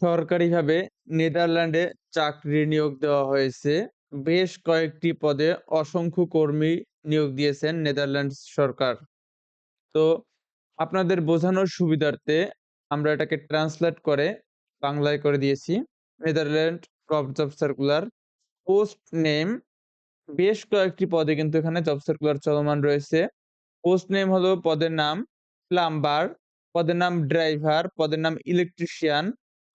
সরকারিভাবে নেদারল্যান্ডে চাকরি নিয়োগ দেওয়া হয়েছে। বেশ কয়েকটি পদে অসংখ্য কর্মী নিয়োগ দিয়েছেন নেদারল্যান্ড সরকার। তো আপনাদের বোঝানোর সুবিধার্থে আমরা এটাকে ট্রান্সলেট করে বাংলায় করে দিয়েছি। Netherland crop job circular post name বেশ কয়েকটি পদে কিন্তু এখানে জব সার্কুলার চলমান রয়েছে। পোস্ট নেম হলো পদের নাম প্লাম্বার, পদের নাম ড্রাইভার, পদের নাম ইলেকট্রিশিয়ান,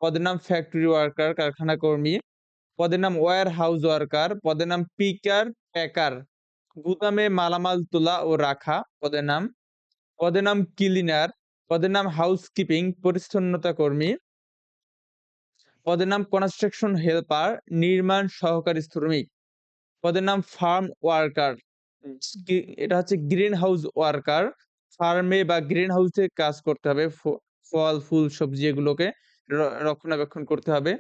পদের নাম ফ্যাক্টরি ওয়ার্কার কারখানা কর্মী, পদের নাম ওয়্যার হাউস ওয়ার্কার, পদের নাম পিকার, প্যাকার, গুদামে মালামাল তোলা ও রাখা পদের নাম, পদের নাম ক্লিনার, পদের নাম হাউসকিপিং পরিচ্ছন্নতা কর্মী, পদের নাম কনস্ট্রাকশন হেল্পার নির্মাণ সহকারী শ্রমিক, পদের নাম ফার্ম ওয়ার্কার এটা হচ্ছে গ্রিন হাউস ওয়ার্কার ফার্মে বা গ্রিন হাউসে কাজ করতে হবে ফল ফুল সবজি এগুলোকে। রক্ষণাবেক্ষণ করতে হবে,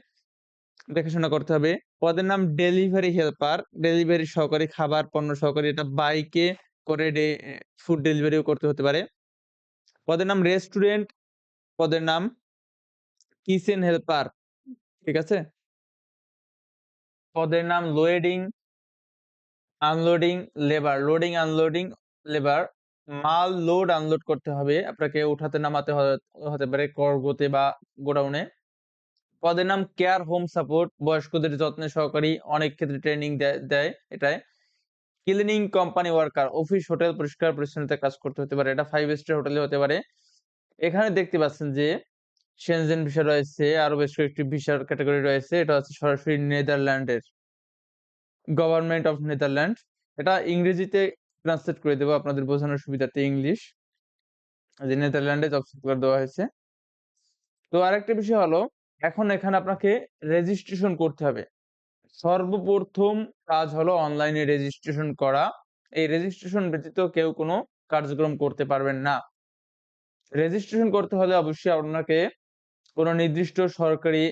দেখাশোনা করতে হবে। পদের নাম ডেলিভারি হেল্পার, ডেলিভারি সহকারী, খাবার, পণ্য সহকারী, এটা বাইকে করে ফুড ডেলিভারিও করতে হতে পারে। পদের নাম রেস্টুরেন্ট পদের নাম কিচেন হেল্পার ঠিক আছে? পদের নাম loading unloading labour loading unloading labour মাল লোড আনলোড করতে হবে। আপনাকে উঠাতে, নামাতে হতে পারে করগোতে বা গোডাউনে। পদের নাম কেয়ার হোম সাপোর্ট বয়স্কদের যত্নে সহকারী অনেক ক্ষেত্রে ট্রেনিং দেয় এটাই cleaning company worker office hotel পরিষ্কার পরিচ্ছন্নতা কাজ করতে হতে পারে। এটা ফাইভ স্টার হোটেলে হতে পারে। এখানে দেখতে পাচ্ছেন যে সেনজেন ভিসা রয়েছে, আরও বেশ কয়েকটি ভিসার ক্যাটাগরি রয়েছে। এটা হচ্ছে সরাসরি নেদারল্যান্ডের গভর্নমেন্ট অফ নেদারল্যান্ড এটা ইংরেজিতে ট্রান্সলেট করে দেবো আপনাদের বোঝানোর সুবিধার্থে ইংলিশ যে নেদারল্যান্ডে জব সার্কুলার দেওয়া হয়েছে। তো আরেকটা বিষয় হলো, এখন এখানে আপনাকে রেজিস্ট্রেশন করতে হবে। সর্বপ্রথম কাজ হলো অনলাইনে রেজিস্ট্রেশন করা। এই রেজিস্ট্রেশন ব্যতীত কেউ কোনো কার্যক্রম করতে পারবেন না। রেজিস্ট্রেশন করতে হলে অবশ্যই আপনাকে কোনো নির্দিষ্ট সরকারি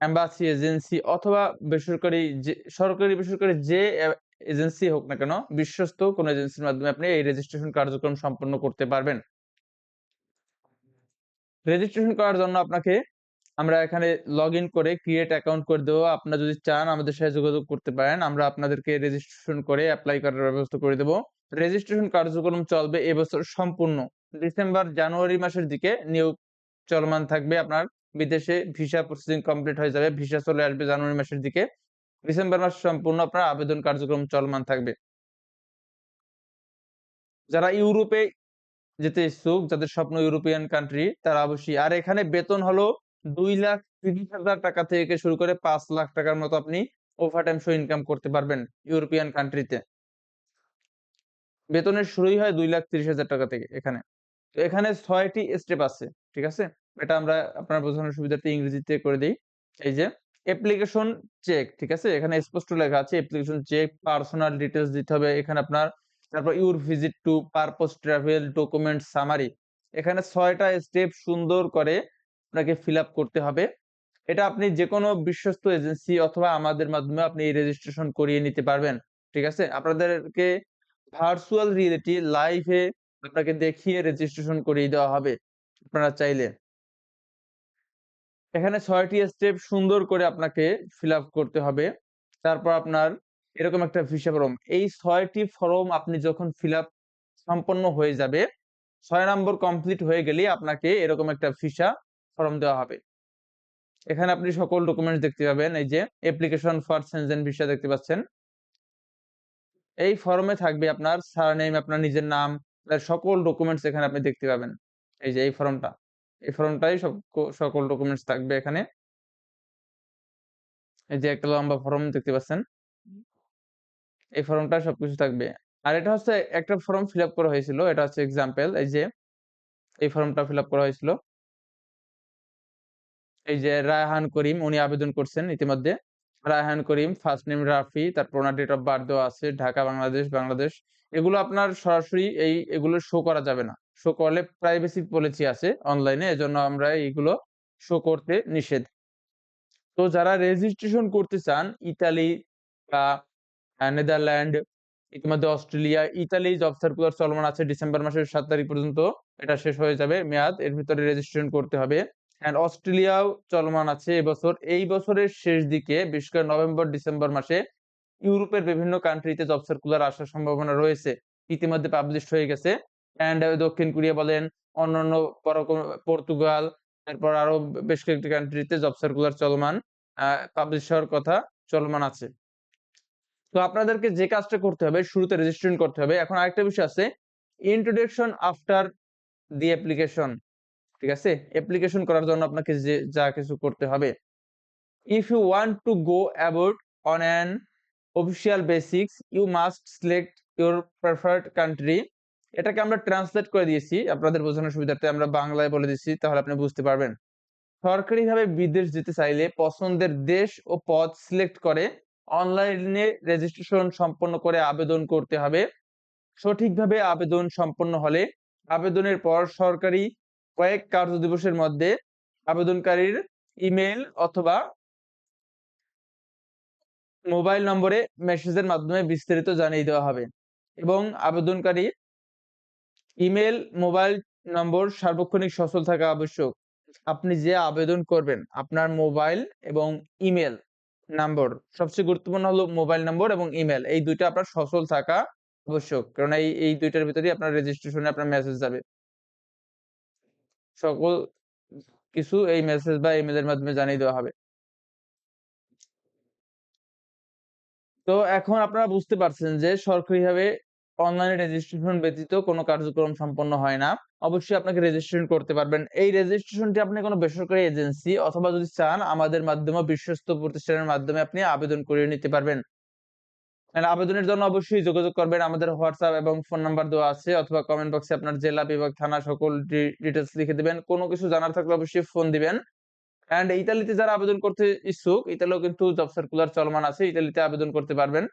এম্বাসি এজেন্সি অথবা বেসরকারি যে সরকারি বেসরকারি যে এজেন্সি হোক না কেন, বিশ্বস্ত কোন এজেন্সির মাধ্যমে আপনি এই রেজিস্ট্রেশন কার্যক্রম সম্পন্ন করতে পারবেন। রেজিস্ট্রেশন করার জন্য আপনাকে আমরা এখানে লগ করে ক্রিয়েট অ্যাকাউন্ট করে দেবো। আপনারা যদি চান আমাদের সাথে যোগাযোগ করতে পারেন, আমরা আপনাদেরকে রেজিস্ট্রেশন করে অ্যাপ্লাই করার ব্যবস্থা করে দেবো। রেজিস্ট্রেশন কার্যক্রম চলবে এবছর সম্পূর্ণ। ডিসেম্বর জানুয়ারি মাসের দিকে নিয়োগ চলমান থাকবে আপনার। বিদেশে ভিসা প্রসেসিং কমপ্লিট হয়ে যাবে ভিসা চলে আসবে জানুয়ারি মাসের দিকে। ডিসেম্বর মাস সম্পূর্ণ আপনার আবেদন কার্যক্রম চলমান থাকবে। যারা ইউরোপে যেতে ইচ্ছুক, যাদের স্বপ্ন ইউরোপিয়ান কান্ট্রি, তারা অবশ্যই, আর এখানে বেতন হলো দুই লাখ তিরিশ হাজার টাকা থেকে শুরু করে পাঁচ লাখ টাকার মতো আপনি ওভার টাইম শো ইনকাম করতে পারবেন ইউরোপিয়ান কান্ট্রিতে। বেতনের শুরুই হয় দুই লাখ তিরিশ হাজার টাকা থেকে এখানে। তো এখানে ছয়টি স্টেপ আছে, ঠিক আছে? এটা আমরা আপনার বোঝানোর সুবিধার্থে ইংরেজিতে করে দিই। এই যে অ্যাপ্লিকেশন চেক ঠিক আছে? এখানে স্পষ্ট লেখা আছে অ্যাপ্লিকেশন চেক পার্সোনাল ডিটেলস দিতে হবে। এখানে আপনার, তারপর your visit to purpose travel document summary এখানে ছয়টা স্টেপ সুন্দর করে আপনাকে ফিল করতে হবে। এটা আপনি যে কোনো বিশ্বস্ত এজেন্সি অথবা আমাদের মাধ্যমে আপনি রেজিস্ট্রেশন করিয়ে নিতে পারবেন, ঠিক আছে? আপনাদেরকে ভার্চুয়াল রিয়েলিটি লাইভে আপনাকে দেখিয়ে রেজিস্ট্রেশন করিয়ে দেওয়া হবে, আপনারা চাইলে। এখানে ছয়টি স্টেপ সুন্দর করে আপনাকে ফিল করতে হবে। তারপর আপনার এরকম একটা ভিসা ফর্ম এই ছয়টি ফর্ম আপনি যখন ফিল সম্পন্ন হয়ে যাবে, ছয় নম্বর কমপ্লিট হয়ে গেলে আপনাকে এরকম একটা ভিসা ফর্ম দেওয়া হবে। এখানে আপনি সকল ডকুমেন্টস দেখতে পাবেন। এই যে অ্যাপ্লিকেশন ফর সেনজেন ভিসা দেখতে পাচ্ছেন। এই ফর্মে থাকবে আপনার সারনেম আপনার নিজের নাম সকল ডকুমেন্টস এখানে আপনি দেখতে পাবেন। এই যে এই ফর্মটা এই ফর্মটাই সব সকল ডকুমেন্টস থাকবে এখানে। এই যে একটা লম্বা ফর্ম দেখতে পাচ্ছেন? এই ফর্মটা সবকিছু থাকবে। আর এটা হচ্ছে একটা ফর্ম ফিল করা হয়েছিল এটা হচ্ছে এক্সাম্পল এই যে এই ফর্মটা ফিল করা হয়েছিল। এই যে রায়হান করিম উনি আবেদন করছেন ইতিমধ্যে। রায়হান করিম ফার্স্ট নেম রাফি তারপর ওনার ডেট অফ বার্থও আছে ঢাকা বাংলাদেশ বাংলাদেশ। এগুলো আপনার সরাসরি এই এগুলো শো করা যাবে না। শো করলে প্রাইভেসি পলিসি আছে অনলাইনে এজন্য আমরা এইগুলো শো করতে নিষেধ তো যারা রেজিস্ট্রেশন করতে চান ইতালি বা নেদারল্যান্ড ইতিমধ্যে অস্ট্রেলিয়া ইতালি জব সার্কুলার চলমান আছে ডিসেম্বর মাসের সাত তারিখ পর্যন্ত এটা শেষ হয়ে যাবে মেয়াদ এর ভিতরে রেজিস্ট্রেশন করতে হবে অ্যান্ড অস্ট্রেলিয়াও চলমান আছে এবছর। এই বছরের শেষ দিকে বিশেষ করে নভেম্বর, ডিসেম্বর মাসে ইউরোপের বিভিন্ন কান্ট্রিতে জব সার্কুলার আসার সম্ভাবনা রয়েছে। ইতিমধ্যে পাবলিশড হয়ে গেছে। অ্যান্ড দক্ষিণ কোরিয়া বলেন, অন্যান্য পর্তুগাল, এরপর আরও বেশ কয়েকটি কান্ট্রিতে জব সার্কুলার চলমান পাবলিশ হওয়ার কথা চলমান আছে। তো আপনাদেরকে যে কাজটা করতে হবে শুরুতে রেজিস্ট্রেশন করতে হবে। এখন আরেকটা বিষয় আছে ইন্ট্রোডাকশন আফটার দি অ্যাপ্লিকেশন। ঠিক আছে? অ্যাপ্লিকেশন করার জন্য আপনাকে যে যা কিছু করতে হবে। If you want to go about on an official basics you must select your preferred country. এটাকে আমরা ট্রান্সলেট করে দিয়েছি। আপনাদের বোঝানোর সুবিধার্থে আমরা বাংলায় বলে দিচ্ছি, তাহলে আপনি বুঝতে পারবেন। সরকারিভাবে বিদেশ যেতে চাইলে পছন্দের দেশ ও পদ সিলেক্ট করে অনলাইনে রেজিস্ট্রেশন সম্পন্ন করে আবেদন করতে হবে। সঠিকভাবে আবেদন সম্পন্ন হলে আবেদনের পর সরকারি কয়েক কার্য দিবসের মধ্যে আবেদনকারীর ইমেল অথবা মোবাইল নম্বরে মেসেজের মাধ্যমে বিস্তারিত জানিয়ে দেওয়া হবে এবং আবেদনকারী ইমেইল, মোবাইল নম্বর সার্বক্ষণিক সচল থাকা আবশ্যক। আপনি যে আবেদন করবেন আপনার মোবাইল এবং ইমেল নম্বর সবচেয়ে গুরুত্বপূর্ণ হলো মোবাইল নম্বর এবং ইমেল এই দুইটা আপনার সচল থাকা আবশ্যক। কারণ এই, এই দুইটার ভিতরেই আপনার রেজিস্ট্রেশনে আপনার মেসেজ যাবে। সকল কিছু এই মেসেজ বা ইমেইলের মাধ্যমে জানিয়ে দেওয়া হবে। তো এখন আপনারা বুঝতে পারছেন যে সরকারিভাবে অনলাইনে রেজিস্ট্রেশন ব্যতীত কোনো কার্যক্রম সম্পন্ন হয় না। অবশ্যই আপনাকে রেজিস্ট্রেশন করতে পারবেন। এই রেজিস্ট্রেশনটি আপনি কোনো বেসরকারি এজেন্সি অথবা যদি চান আমাদের মাধ্যমে বিশ্বস্ত প্রতিষ্ঠানের মাধ্যমে আপনি আবেদন করিয়ে নিতে পারবেন। আবেদনের জন্য অবশ্যই যোগাযোগ করবেন। আমাদের হোয়াটসঅ্যাপ এবং ফোন নাম্বার দেওয়া আছে অথবা কমেন্ট বক্সে আপনার জেলা, বিভাগ, থানা সকল ডি ডিটেইলস লিখে দিবেন। কোনো কিছু জানার থাকলে অবশ্যই ফোন দিবেন। অ্যান্ড ইতালিতে যারা আবেদন করতে ইচ্ছুক, ইতালিও কিন্তু জব সার্কুলার চলমান আছে। ইতালিতে আবেদন করতে পারবেন।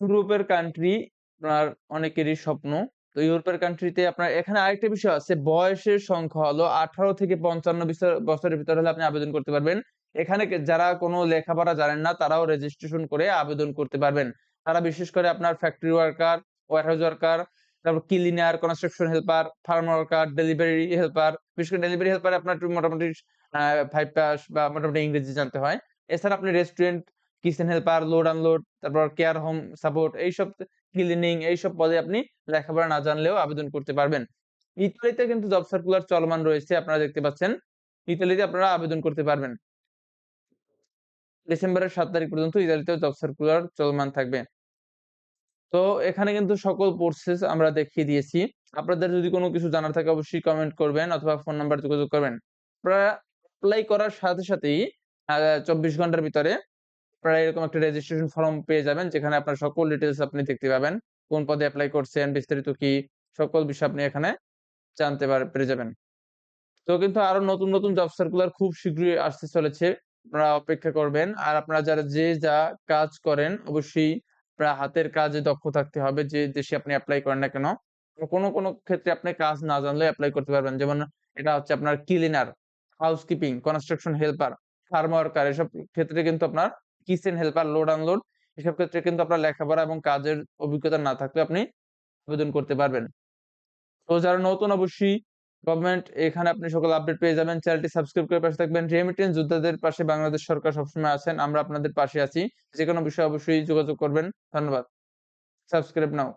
ইউরোপের কান্ট্রি আপনার অনেকেরই স্বপ্ন। তো ইউরোপের কান্ট্রিতে আপনার এখানে আরেকটা বিষয় আছে বয়সের সংখ্যা হলো 18 থেকে 55 বিছর বছরের ভিতরে হলে আপনি আবেদন করতে পারবেন। এখানে যারা কোনো লেখাপড়া জানেন না তারাও রেজিস্ট্রেশন করে আবেদন করতে পারবেন। তারা বিশেষ করে আপনার ফ্যাক্টরি ওয়ার্কার, ওয়্যারহাউস ওয়ার্কার, তারপর cleaner, construction helper, farm worker, delivery helper, বিশেষ করে ডেলিভারি হেল্পার আপনার মোটামুটি ফাইভ 5 পাস বা মোটামুটি ইংরেজি জানতে হয়। এছাড়া আপনি restaurant, kitchen helper, load unload, তারপর কেয়ার হোম সাপোর্ট এইসব ক্লিনিং এইসব পদে আপনি লেখাপড়া না জানলেও আবেদন করতে পারবেন। ইতালিতে কিন্তু জব সার্কুলার চলমান রয়েছে আপনারা দেখতে পাচ্ছেন। ইতালিতে আপনারা আবেদন করতে পারবেন। ডিসেম্বরের ৭ তারিখ পর্যন্ত ইতালিতেও জব সার্কুলার চলমান থাকবে। তো এখানে কিন্তু সকল প্রসেস আমরা দেখিয়ে দিয়েছি। আপনাদের যদি কোনো কিছু জানার থাকে অবশ্যই কমেন্ট করবেন অথবা ফোন নাম্বার যোগাযোগ করবেন। আপনারা এপ্লাই করার সাথে সাথেই চব্বিশ ঘণ্টার ভিতরে আপনারা এরকম একটা রেজিস্ট্রেশন ফর্ম পেয়ে যাবেন যেখানে আপনার সকল ডিটেইলস আপনি দেখতে পাবেন। কোন পদে এপ্লাই করছেন, বিস্তারিত কি সকল বিষয় আপনি এখানে জানতে পার যাবেন। তো কিন্তু আরও নতুন, নতুন জব সার্কুলার খুব শীঘ্রই আসতে চলেছে। আপনারা অপেক্ষা করবেন। আর আপনারা যারা যে যা কাজ করেন অবশ্যই হাতের কাজে দক্ষ থাকতে হবে যে দেশে আপনি অ্যাপ্লাই করেন না কেন। কোনো, কোনো ক্ষেত্রে আপনি কাজ না জানলে অ্যাপ্লাই করতে পারবেন। যেমন এটা হচ্ছে আপনার cleaner, housekeeping, construction helper, farm worker এসব ক্ষেত্রে কিন্তু আপনার কিচেন হেল্পার, লোড আনলোড এসব ক্ষেত্রে কিন্তু আপনার লেখাপড়া এবং কাজের অভিজ্ঞতা না থাকলে আপনি আবেদন করতে পারবেন। তো যারা নতুন অবশ্যই গভর্নমেন্ট এখানে আপনি সকল আপডেট পেয়ে যাবেন। চ্যানেলটি সাবস্ক্রাইব করে পাশে থাকবেন। রেমিটেন্স যোদ্ধাদের পাশে বাংলাদেশ সরকার সবসময় আছেন। আমরা আপনাদের পাশে আছি। যে কোনো বিষয়ে অবশ্যই যোগাযোগ করবেন। ধন্যবাদ। সাবস্ক্রাইব নাও।